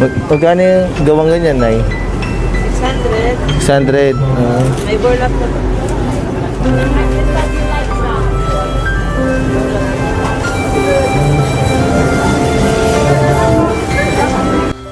Mag magkano yung gawang ganyan, Nay? 600. 600. Ah. May burlap na?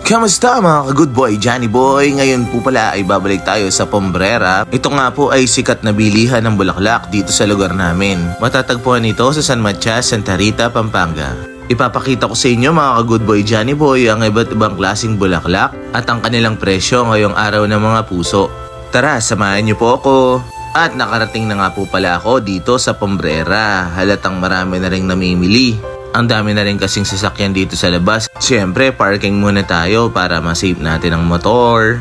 Kamusta mga ka-good boy, Johnny Boy? Ngayon po pala ay babalik tayo sa Pombrera. Ito nga po ay sikat na bilihan ng bulaklak dito sa lugar namin. Matatagpuan ito sa San Matias, Santa Rita, Pampanga. Ipapakita ko sa inyo mga ka-good boy, Johnny Boy ang iba't ibang klaseng bulaklak at ang kanilang presyo ngayong araw ng mga puso. Tara, samahan niyo po ako. At nakarating na nga po pala ako dito sa Pombrera. Halatang marami na rin namimili. Ang dami na rin kasing sasakyan dito sa labas. Siyempre, parking muna tayo para masave natin ang motor.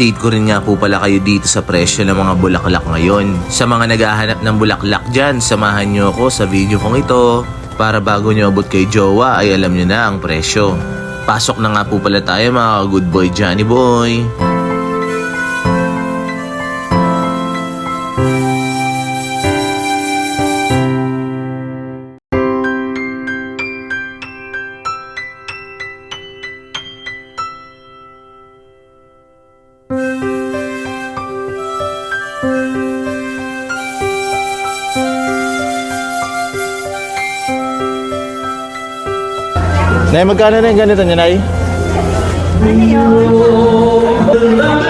Date ko rin nga po pala kayo dito sa presyo ng mga bulaklak ngayon. Sa mga naghahanap ng bulaklak dyan, samahan nyo ako sa video kong ito. Para bago nyo abot kay Jowa ay alam nyo na ang presyo. Pasok na nga po pala tayo mga good boy Johnny boy. Nay, magkano na yung ganito niya, Nay? Yan.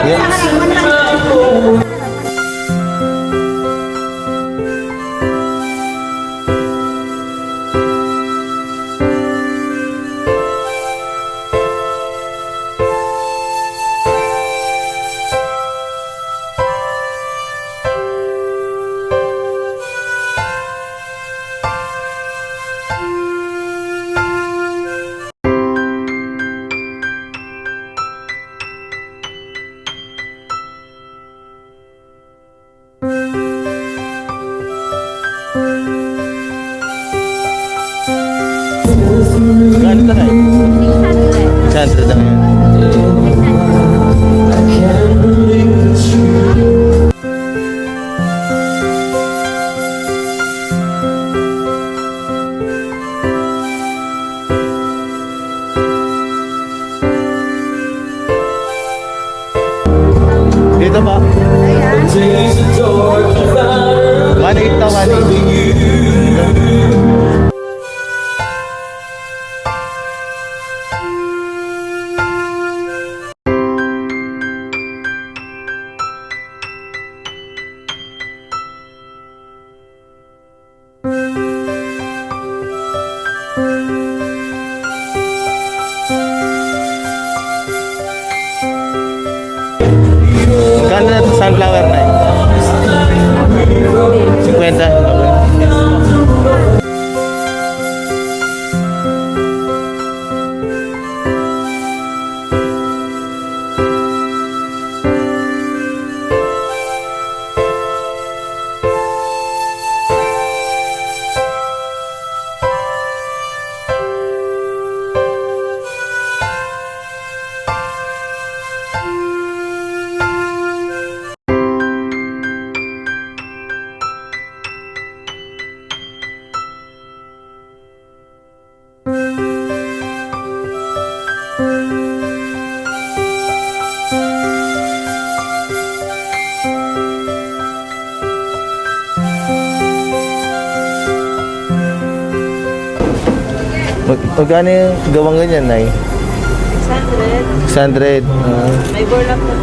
Magkano ito, Nay? 600 lang yan. Dito ba? Ayan. 1.8 na 1.8. na ito sunflower na 50. Mag magkano yung gawang ganyan, Nay? 600. 600. Ah. May burlap na?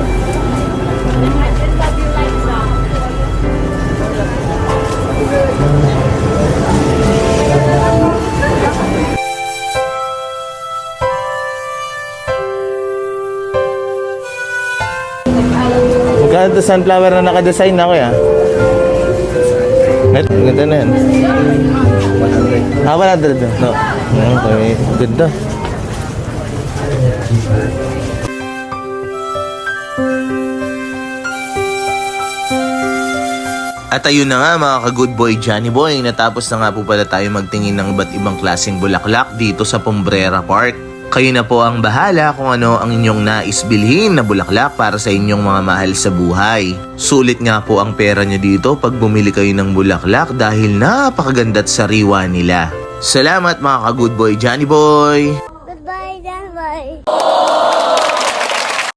Magkano ito sunflower na nakadesign na kuya? Net, ganda na yan. 100 na. No. Okay, ganda. At ayun na nga mga ka-good boy Johnny Boy, natapos na nga po pala tayo magtingin ng iba't ibang klaseng bulaklak dito sa Pombrera Park. Kayo na po ang bahala kung ano ang inyong nais bilhin na bulaklak para sa inyong mga mahal sa buhay. Sulit nga po ang pera nyo dito pag bumili kayo ng bulaklak dahil napakaganda at sariwa nila. Salamat mga ka-good boy Johnny Boy! Goodbye, Dad. Bye-bye.